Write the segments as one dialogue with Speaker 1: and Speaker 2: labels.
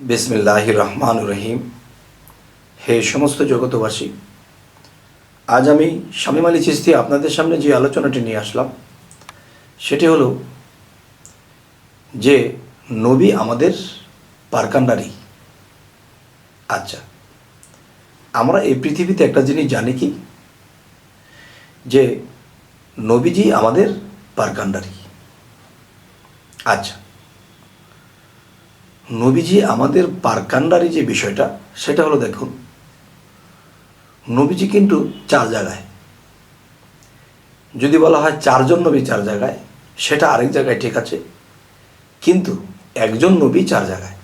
Speaker 1: বিসমিল্লাহ রহমান রহিম। হে সমস্ত জগতবাসী আজ আমি শামীম আলী চিস্তি আপনাদের সামনে যে আলোচনাটি নিয়ে আসলাম, সেটি হলো যে নবী আমাদের পারকান্ডারি আচ্ছা আমরা এই পৃথিবীতে একটা জিনিস জানি কি? যে নবীজি আমাদের পারকান্ডারি আচ্ছা নবীজি আমাদের পারকান্ডারি যে বিষয়টা, সেটা হলো দেখুন, নবীজি কিন্তু চার জায়গায়। যদি বলা হয় চারজন নবী চার জায়গায়, সেটা আরেক জায়গায় ঠিক আছে, কিন্তু একজন নবী চার জায়গায়,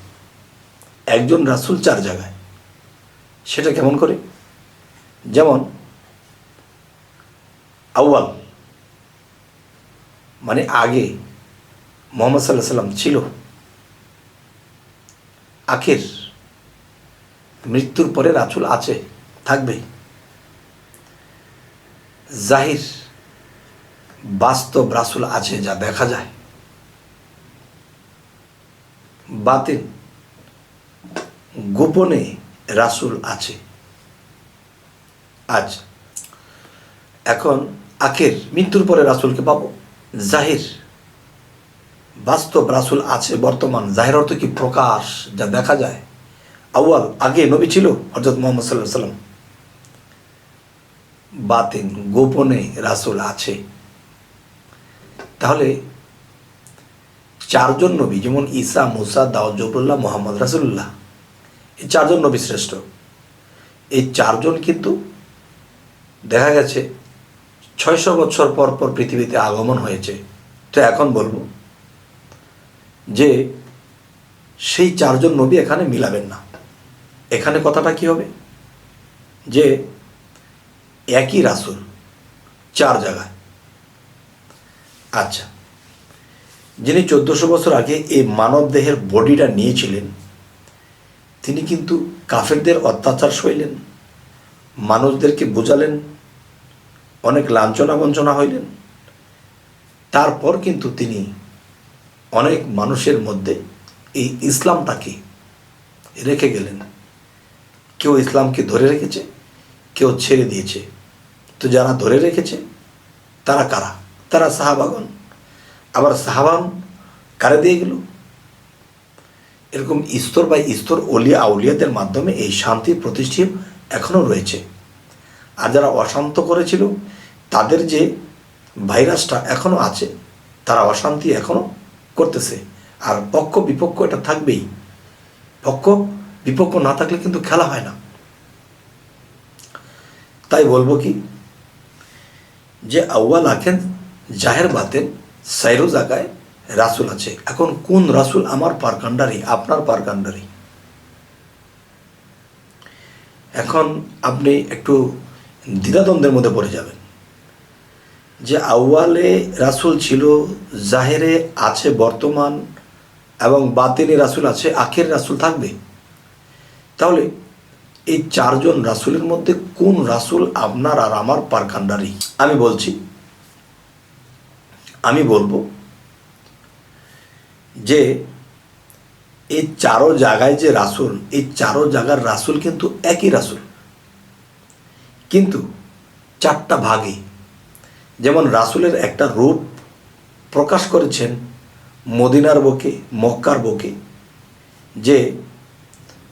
Speaker 1: একজন রাসূল চার জায়গায়। সেটা কেমন করে? যেমন, আউয়াল মানে আগে মোহাম্মদ সাল্লাহ সাল্লাম ছিল। আখের। মৃত্যুর পরে রাসুল আছে থাকবে জাহির বাস্তব রাসুল আছে যা দেখা যায়। বাতিল গোপনে রাসুল আছে। আজ এখন আখের, মৃত্যুর পরে রাসুলকে পাবো, জাহির। বাস্তব রাসুল আছে বর্তমান। জাহের অর্থ কি প্রকাশ, যা দেখা যায়। আউয়াল, আগে নবী ছিল হজরত মোহাম্মদ সাল্লাহ সাল্লাম বাতিন গোপনে রাসুল আছে। তাহলে চারজন নবী, যেমন ঈসা, মুসা, দাউদ, জবরুল্লাহ, মোহাম্মদ রাসুল্লাহ এই চারজন নবী শ্রেষ্ঠ। এই চারজন কিন্তু দেখা গেছে ছয়শো বছর পর পর পৃথিবীতে আগমন হয়েছে। তো এখন বলব যে সেই চারজন নবী এখানে মিলাবেন না। এখানে কথাটা কি হবে? যে একই রাসুল চার জায়গায়। আচ্ছা যিনি চোদ্দশো বছর আগে এই মানব দেহের বডিটা নিয়েছিলেন, তিনি কিন্তু কাফেরদের অত্যাচার সইলেন, মানুষদেরকে বোঝালেন, অনেক লাঞ্ছনা বঞ্চনা হইলেন। তারপর কিন্তু তিনি অনেক মানুষের মধ্যে এই ইসলামটাকে রেখে গেলেন। কেউ ইসলামকে ধরে রেখেছে, কেউ ছেড়ে দিয়েছে। তো যারা ধরে রেখেছে, তারা কারা? তারা সাহাবাগন আবার সাহাবান কারে দিয়ে গেল? এরকম স্তর বা স্তর অলিয়া আউলিয়াদের মাধ্যমে এই শান্তি প্রতিষ্ঠিত এখনও রয়েছে। আর যারা অশান্ত করেছিল, তাদের যে ভাইরাসটা এখনও আছে, তারা অশান্তি এখনও করতেছে। আর পক্ষ, বিপক্ষ এটা থাকবেই। পক্ষ, বিপক্ষ না থাকলে কিন্তু খেলা হয় না। তাই বলব কি, যে আউ্বাল আখেন জাহের বাতেন সাইরো জায়গায় রাসুল আছে। এখন কোন রাসুল আমার পারকান্ডারি আপনার পারকান্ডারি এখন আপনি একটু দ্বিধাদ্বন্দ্বের মধ্যে পড়ে যাবেন। যে আউয়ালে রাসুল ছিল, জাহেরে আছে বর্তমান এবং বাতিনি রাসুল আছে, আখের রাসুল থাকবে। তাহলে এই চারজন রাসুলের মধ্যে কোন রাসুল আপনার আর আমার পারকান্ডারি আমি বলছি, আমি বলব যে এই চারো জায়গায় যে রাসুল, এই চারো জায়গার রাসুল কিন্তু একই রাসুল। কিন্তু চারটা ভাগে যেমন রাসুলের একটা রূপ প্রকাশ করেছেন মদিনার বুকে, মক্কার বুকে, যে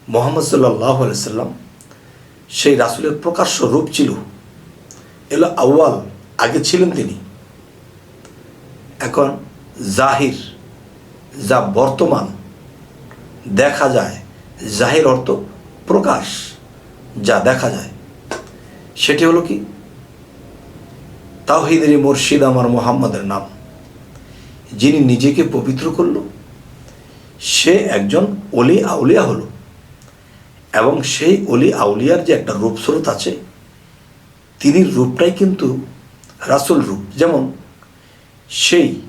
Speaker 1: মোহাম্মদ সাল্লাহ সাল্লাম সেই রাসুলের প্রকাশ্য রূপ ছিল। এলো আউয়াল, আগে ছিলেন তিনি। এখন জাহির, যা বর্তমান, দেখা যায়। জাহির অর্থ প্রকাশ, যা দেখা যায়। সেটি হলো কি? তাওহিদেরই মুর্শিদ আমার মোহাম্মদের নাম। যিনি নিজেকে পবিত্র করল, সে একজন অলি আউলিয়া হলো। এবং সেই অলি আউলিয়ার যে একটা রূপস্রোত আছে, তিনি রূপটাই কিন্তু রাসুল রূপ। যেমন সেই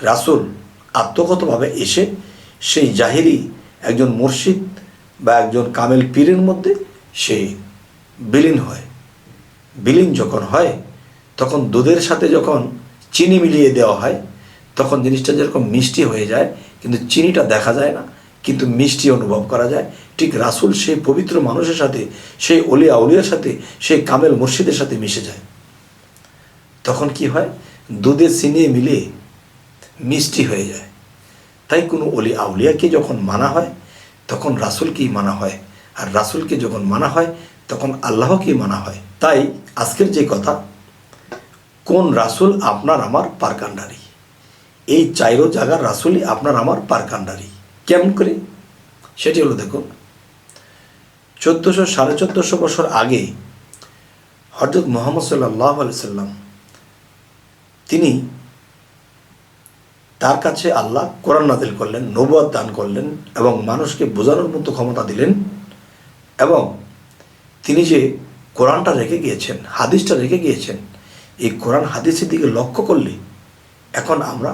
Speaker 1: রাসুল আত্মগতভাবে এসে সেই জাহিরি একজন মুর্শিদ বা একজন কামেল পীরের মধ্যে সে বিলীন হয়। বিলীন যখন হয় তখন দুধের সাথে যখন চিনি মিলিয়ে দেওয়া হয়, তখন জিনিসটা যেরকম মিষ্টি হয়ে যায়, কিন্তু চিনিটা দেখা যায় না, কিন্তু মিষ্টি অনুভব করা যায়। ঠিক রাসুল সেই পবিত্র মানুষের সাথে, সেই অলিয়া আউলিয়ার সাথে, সেই কামেল মুর্শিদের সাথে মিশে যায়। তখন কি হয়? দুধে চিনিয়ে মিলে মিষ্টি হয়ে যায়। তাই কোনো অলি আউলিয়াকে যখন মানা হয়, তখন রাসুলকেই মানা হয়। আর রাসুলকে যখন মানা হয়, তখন আল্লাহকেই মানা হয়। তাই আজকের যে কথা কোন রাসুল আপনার আমার পারকান্ডারি? এই চাইরো জায়গার রাসুলই আপনার আমার পারকান্ডারি। কেমন করে? সেটি হলো দেখুন, চোদ্দোশো সাড়ে চোদ্দোশো বছর আগে হজরত মোহাম্মদ সাল্লাহ সাল্লাম, তিনি তার কাছে আল্লাহ কোরআন নাদিল করলেন নবুয়াদ দান করলেন এবং মানুষকে বোঝানোর মতো ক্ষমতা দিলেন এবং তিনি যে কোরআনটা রেখে গিয়েছেন, হাদিসটা রেখে গিয়েছেন এই কোরআন হাদিসের দিকে লক্ষ্য করলে এখন আমরা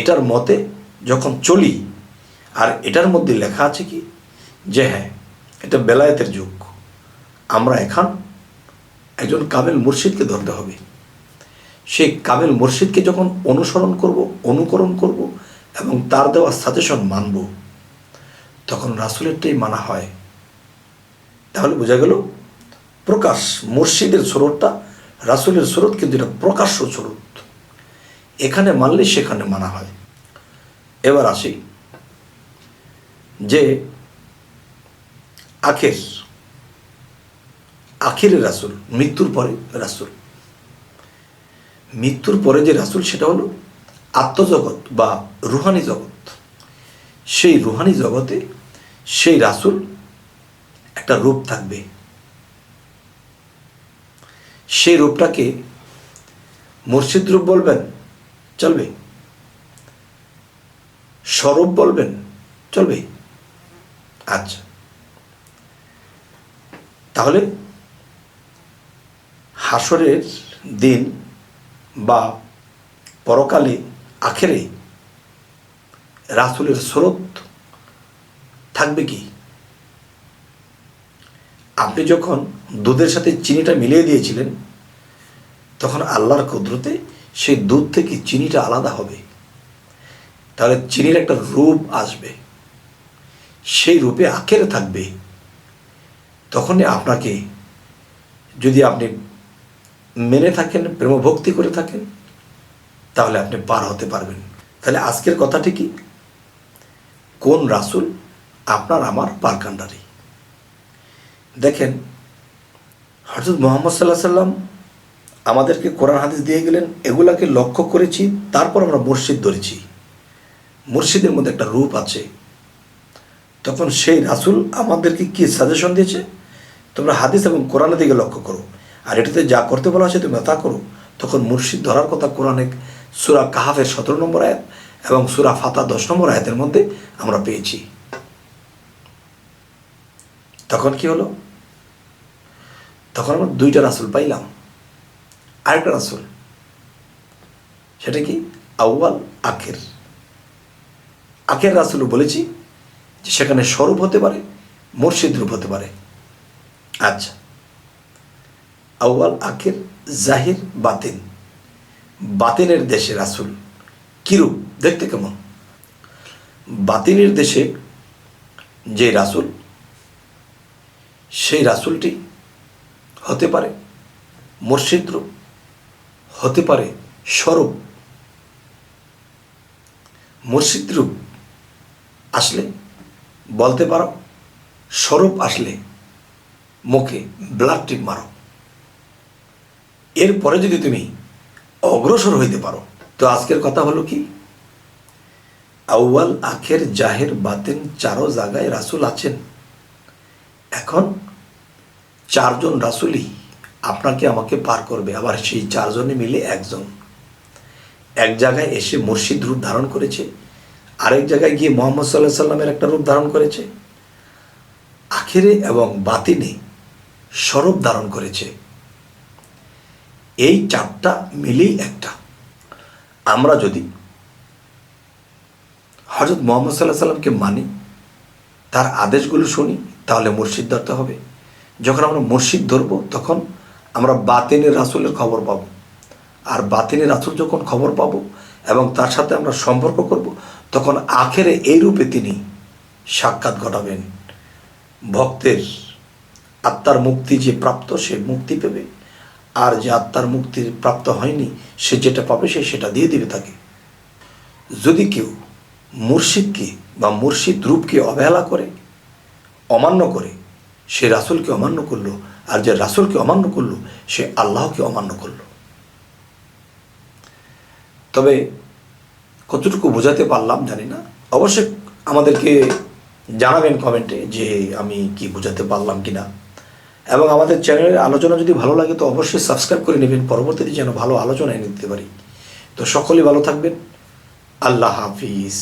Speaker 1: এটার মতে যখন চলি, আর এটার মধ্যে লেখা আছে কি? যে হ্যাঁ এটা বেলায়েতের যুগ। আমরা এখন একজন কামেল মুর্শিদকে ধরতে হবে। সেই কামেল মুর্শিদকে যখন অনুসরণ করব, অনুকরণ করব এবং তার দেওয়া সাজেশন মানব, তখন রাসুলেরটাই মানা হয়। তাহলে বোঝা গেল, প্রকাশ মুর্শিদের স্রোতটা রাসুলের স্রোত কিন্তু এটা প্রকাশ্য স্রোত। এখানে মানলে সেখানে মানা হয়। এবার আসি যে আখের আখিরের রাসুল, মৃত্যুর পরে রাসুল। মৃত্যুর পরে যে রাসুল সেটা হলো আত্মজগৎ বা রুহানি জগৎ। সেই রুহানি জগতে সেই রাসুল একটা রূপ থাকবে। সেই রূপটাকে মুর্শিদ রূপ বলবেন, চলবে। স্বরূপ বলবেন, চলবে। আচ্ছা। তাহলে হাসরের দিন বা পরকালে আখেরে রাসুলের স্রোত থাকবে কি? আপনি যখন দুধের সাথে চিনিটা মিলিয়ে দিয়েছিলেন, তখন আল্লাহর কুদরতে সেই দুধ থেকে চিনিটা আলাদা হবে। তাহলে চিনির একটা রূপ আসবে। সেই রূপে আখেরে থাকবে। তখনই আপনাকে যদি আপনি মেনে থাকেন, প্রেমভক্তি করে থাকেন, তাহলে আপনি পার হতে পারবেন। তাহলে আজকের কথাটি কি? কোন রাসুল আপনার আমার পারকান্ডারি? দেখেন হজরত মোহাম্মদ সাল্লাহ সাল্লাম আমাদেরকে কোরআন হাদিস দিয়ে গেলেন, এগুলাকে লক্ষ্য করেছি, তারপর আমরা মুর্শিদ ধরেছি। মুর্শিদের মধ্যে একটা রূপ আছে। তখন সেই রাসুল আমাদেরকে কি সাজেশন দিয়েছে? তোমরা হাদিস এবং কোরআনের দিকে লক্ষ্য করো। আর এটাতে যা করতে বলা হয়েছে তোমরা তা করো। তখন মুর্শিদ ধরার কথা কোরআনে সুরা কাহাফের সতেরো নম্বর আয়াত এবং সুরা ফাতা দশ নম্বর আয়াতের মধ্যে আমরা পেয়েছি। তখন কি হলো? তখন আমরা দুইটা রাসুল পাইলাম। আরেকটা রাসুল, সেটা কি? আউয়াল আখের। আখের রাসুল বলেছি যে সেখানে স্বরূপ হতে পারে, মুর্শিদ রূপ হতে পারে। আচ্ছা। আউয়াল আখের, জাহির, বাতিন। বাতিনের দেশে রাসুল কিরূপ? দেখতে কেমন? বাতিনের দেশে যে রাসুল, সেই রাসুলটি হতে পারে মুর্শিদ রূপ, হতে পারে স্বরূপ। মুর্শিদ রূপ আসলে বলতে পারো, স্বরূপ আসলে মুখে ব্লাড টিপ মারো। এরপরে যদি তুমি অগ্রসর হইতে পারো, তো আজকের কথা হলো কি? আউয়াল, আখের, জাহের, বাতেন, চারো জায়গায় রাসুল আছেন। এখন চারজন রাসুলই আপনাকে আমাকে পার করবে, আবার সেই চারজনে মিলে একজন। এক জায়গায় এসে মুর্শিদ রূপ ধারণ করেছে, আরেক জায়গায় গিয়ে মোহাম্মদ সাল্লাহ সাল্লামের একটা রূপ ধারণ করেছে। আখেরে এবং বাতিনে স্বরূপ ধারণ করেছে। এই চারটা মিলেই একটা। আমরা যদি হজরত মোহাম্মদ সাল্লাহ সাল্লামকে মানি, তার আদেশগুলো শুনি, তাহলে মুর্শিদ ধরতে হবে। যখন আমরা মুর্শিদ ধরব, তখন আমরা বাতিনের রাসুলের খবর পাব। আর বাতিনের রাসুল যখন খবর পাব এবং তার সাথে আমরা সম্পর্ক করব, তখন আখেরে এই রূপে তিনি সাক্ষাৎ ঘটাবেন। ভক্তের আত্মার মুক্তি যে প্রাপ্ত, সে মুক্তি পেবে। আর যে আত্মার মুক্তি প্রাপ্ত হয়নি, সে যেটা পাবে, সে সেটা দিয়ে দিবে তাকে। যদি কেউ মুর্শিদকে বা মুর্শিদ রূপকে অবহেলা করে, অমান্য করে সে রাসুলকে অমান্য করল, আর যে রাসুলকে অমান্য করল, সে আল্লাহকে অমান্য করল। তবে কতটুকু বোঝাতে পারলাম জানি না। অবশ্যই আমাদেরকে জানাবেন কমেন্টে যে আমি কি বোঝাতে পারলাম কি না এবং আমাদের চ্যানেলের আলোচনা যদি ভালো লাগে, তো অবশ্যই সাবস্ক্রাইব করে নেবেন। পরবর্তীতে যেন ভালো আলোচনা এনে দিতে পারি। তো সকলেই ভালো থাকবেন। আল্লাহ হাফিজ।